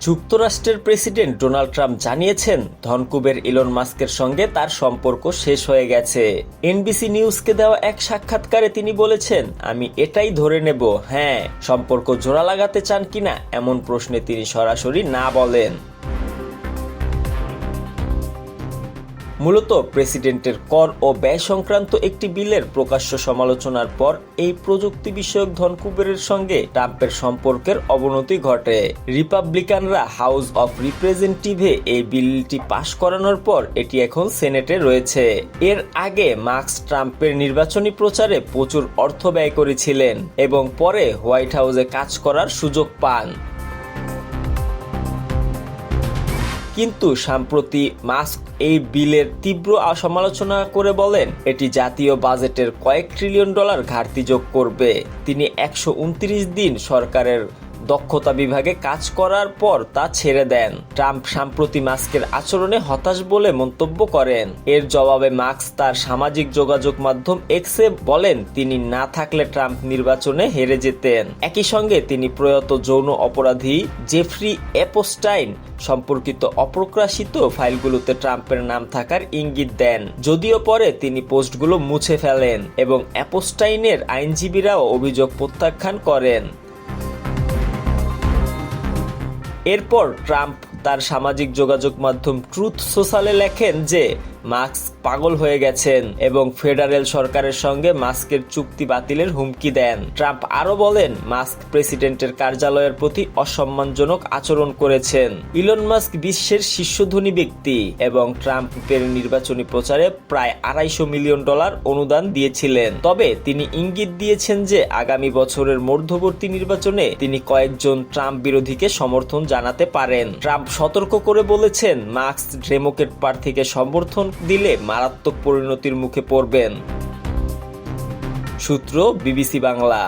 যুক্তরাষ্ট্রের president Donald Trump জানিয়েছেন, ধনকুবের Elon মাস্কের সঙ্গে তার সম্পর্ক শেষ হয়ে গেছে। এনবিসি নিউজকে দেওয়া এক সাক্ষাৎকারে তিনি বলেছেন, আমি এটাই ধরে নেব হ্যাঁ সম্পর্ক জোড়া লাগাতে চান কিনা, এমন প্রশ্নে তিনি সরাসরি না বলেন। মূলত প্রেসিডেন্টের কর ও ব্যয় সংক্রান্ত একটি বিলের প্রকাশ্য সমালোচনার পর এই প্রযুক্তি বিষয়ক ধনকুবেরের সঙ্গে ট্রাম্পের সম্পর্কের অবনতি ঘটে। রিপাবলিকানরা হাউস অফ রিপ্রেজেন্টেটিভে এই বিলটি পাশ করানোর পর এটি এখন সেনেটে রয়েছে। এর আগে মার্কস ট্রাম্পের নির্বাচনী প্রচারে প্রচুর অর্থ ব্যয় করেছিলেন এবং পরে হোয়াইট হাউসে কাজ করার সুযোগ পান। কিন্তু সম্প্রতি মাস্ক এই বিলের তীব্র সমালোচনা করে বলেন, এটি জাতীয় বাজেটের কয়েক ট্রিলিয়ন ডলার ঘাটতি যোগ করবে। তিনি একশো উনত্রিশ দিন সরকারের দক্ষতা বিভাগে কাজ করার পর তা ছেড়ে দেন। ট্রাম্প সাম্প্রতি মাস্কের আচরণে হতাশ বলে মন্তব্য করেন। এর জবাবে মাস্ক তার সামাজিক যোগাযোগ মাধ্যম এক্সে বলেন, তিনি না থাকলে ট্রাম্প নির্বাচনে হেরে যেতেন। একই সঙ্গে তিনি প্রয়াত যৌন অপরাধী জেফ্রি এপোস্টাইন সম্পর্কিত অপ্রকাশিত ফাইলগুলোতে ট্রাম্পের নাম থাকার ইঙ্গিত দেন। যদিও পরে তিনি পোস্টগুলো মুছে ফেলেন এবং অ্যাপোস্টাইনের আইনজীবীরাও অভিযোগ প্রত্যাখ্যান করেন। এরপর ট্রাম্প তার সামাজিক যোগাযোগ মাধ্যম ট্রুথ সোশ্যালে লেখেন যে, মাস্ক পাগল হয়ে গেছেন এবং ফেডারেল সরকারের সঙ্গে মাস্কের চুক্তি বাতিলের হুমকি দেন। ট্রাম্প আরও বলেন, মাস্ক প্রেসিডেন্টের কার্যালয়ের প্রতি অসম্মানজনক আচরণ করেছেন। ইলন মাস্ক বিশ্বের শীর্ষধনী ব্যক্তি এবং ট্রাম্পের নির্বাচনী প্রচারে প্রায় আড়াইশো মিলিয়ন ডলার অনুদান দিয়েছিলেন। তবে তিনি ইঙ্গিত দিয়েছেন যে, আগামী বছরের মধ্যবর্তী নির্বাচনে তিনি কয়েকজন ট্রাম্প বিরোধীকে সমর্থন জানাতে পারেন। ট্রাম্প সতর্ক করে বলেছেন, মার্কস ডেমোক্রেট প্রার্থীকে সমর্থন দিলে মারাত্মক পরিণতির মুখে পড়বেন। সূত্র বিবিসি বাংলা।